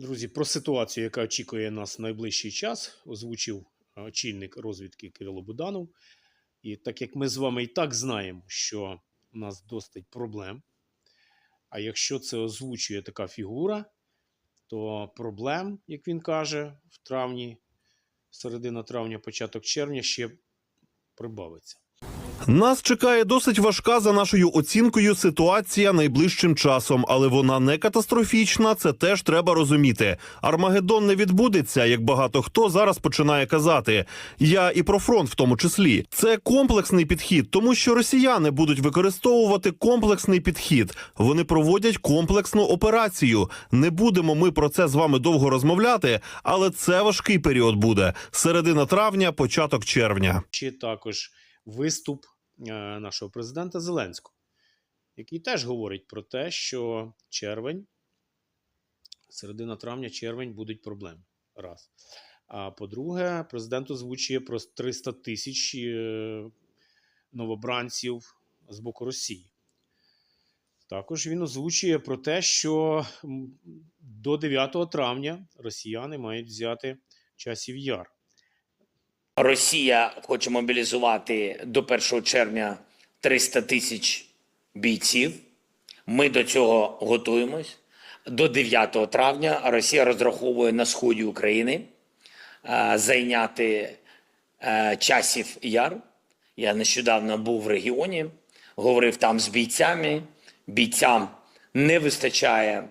Друзі, про ситуацію, яка очікує нас в найближчий час, озвучив е, очільник розвідки Кирило Буданов. І так як ми з вами і так знаємо, що у нас досить проблем. А якщо це озвучує така фігура, то проблем, як він каже, в травні, середина травня, початок червня ще прибавиться. Нас чекає досить важка за нашою оцінкою ситуація найближчим часом, але вона не катастрофічна. Це теж треба розуміти. Армагеддон не відбудеться, як багато хто зараз починає казати. Я і про фронт, в тому числі, це комплексний підхід, тому що росіяни будуть використовувати комплексний підхід. Вони проводять комплексну операцію. Не будемо ми про це з вами довго розмовляти, але це важкий період буде середина травня, початок червня. Чи також виступ нашого президента Зеленського, який теж говорить про те, що червень, середина травня, червень будуть проблеми. Раз. А по-друге, президент озвучує про 300 тисяч е, новобранців з боку Росії. Також він озвучує про те, що до 9 травня росіяни мають взяти часів яр. Росія хоче мобілізувати до 1 червня 300 тисяч бійців. Ми до цього готуємось. До 9 травня Росія розраховує на сході України е, зайняти е, часів яр. Я нещодавно був в регіоні, говорив там з бійцями. Бійцям не вистачає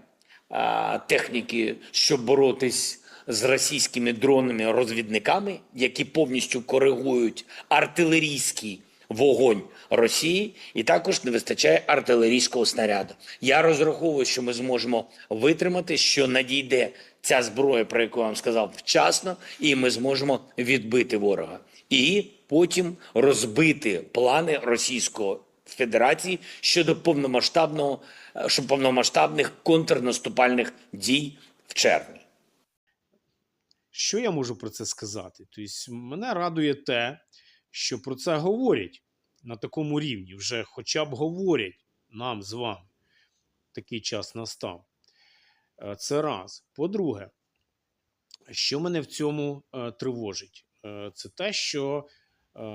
е, техніки, щоб боротись з російськими дронами розвідниками, які повністю коригують артилерійський вогонь Росії, і також не вистачає артилерійського снаряду. Я розраховую, що ми зможемо витримати, що надійде ця зброя, про яку я вам сказав, вчасно, і ми зможемо відбити ворога. І потім розбити плани Російської Федерації щодо повномасштабного повномасштабних контрнаступальних дій в червні. Що я можу про це сказати? Тобто, мене радує те, що про це говорять на такому рівні, вже хоча б говорять нам з вами. Такий час настав. Е, Це раз. По-друге, що мене в цьому е, тривожить? Е, Це те, що,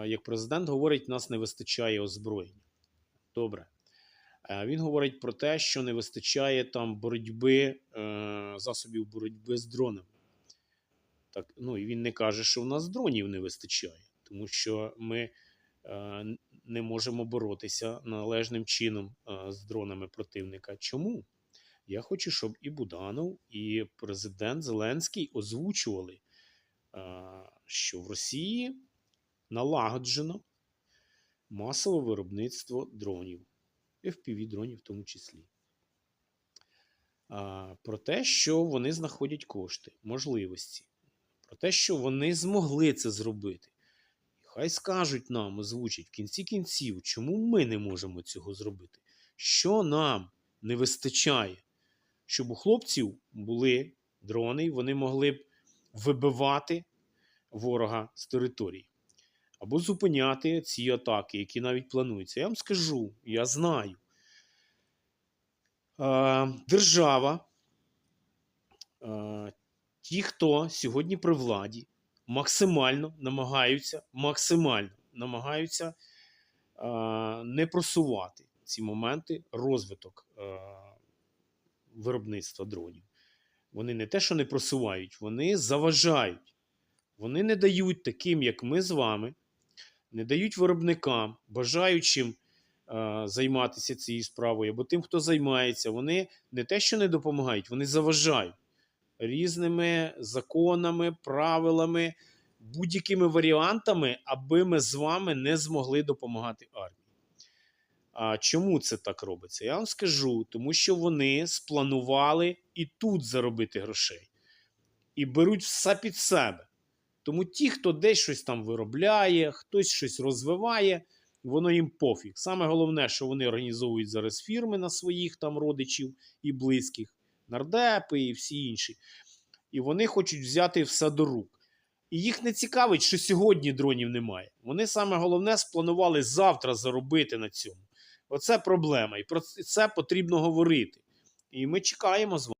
як президент говорить, нас не вистачає озброєння. Добре. Він говорить про те, що не вистачає там боротьби, засобів боротьби з дронами. Так, ну і він не каже, що в нас дронів не вистачає, тому що ми е, не можемо боротися належним чином е, з дронами противника. Чому? Я хочу, щоб і Буданов, і президент Зеленський озвучували, е, що в Росії налагоджено масове виробництво дронів, fpv дронів в тому числі. А, Про те, що вони знаходять кошти, можливості про те, що вони змогли це зробити. І хай скажуть нам, озвучать в кінці кінців, чому ми не можемо цього зробити. Що нам не вистачає, щоб у хлопців були дрони, вони могли б вибивати ворога з території. Або зупиняти ці атаки, які навіть плануються. Я вам скажу, я знаю. Держава. Ті, хто сьогодні при владі, максимально намагаються, максимально намагаються е, не просувати ці моменти розвиток е, виробництва дронів. Вони не те, що не просувають, вони заважають. Вони не дають таким, як ми з вами, не дають виробникам, бажаючим е, займатися цією справою, або тим, хто займається, вони не те, що не допомагають, вони заважають різними законами, правилами, будь-якими варіантами, аби ми з вами не змогли допомагати армії. А чому це так робиться? Я вам скажу, тому що вони спланували і тут заробити грошей, і беруть все під себе. Тому ті, хто десь щось там виробляє, хтось щось розвиває, воно їм пофіг. Саме головне, що вони організовують зараз фірми на своїх там родичів і близьких нардепи і всі інші. І вони хочуть взяти все до рук. І їх не цікавить, що сьогодні дронів немає. Вони саме головне спланували завтра заробити на цьому. Оце проблема. І про це потрібно говорити. І ми чекаємо з вами.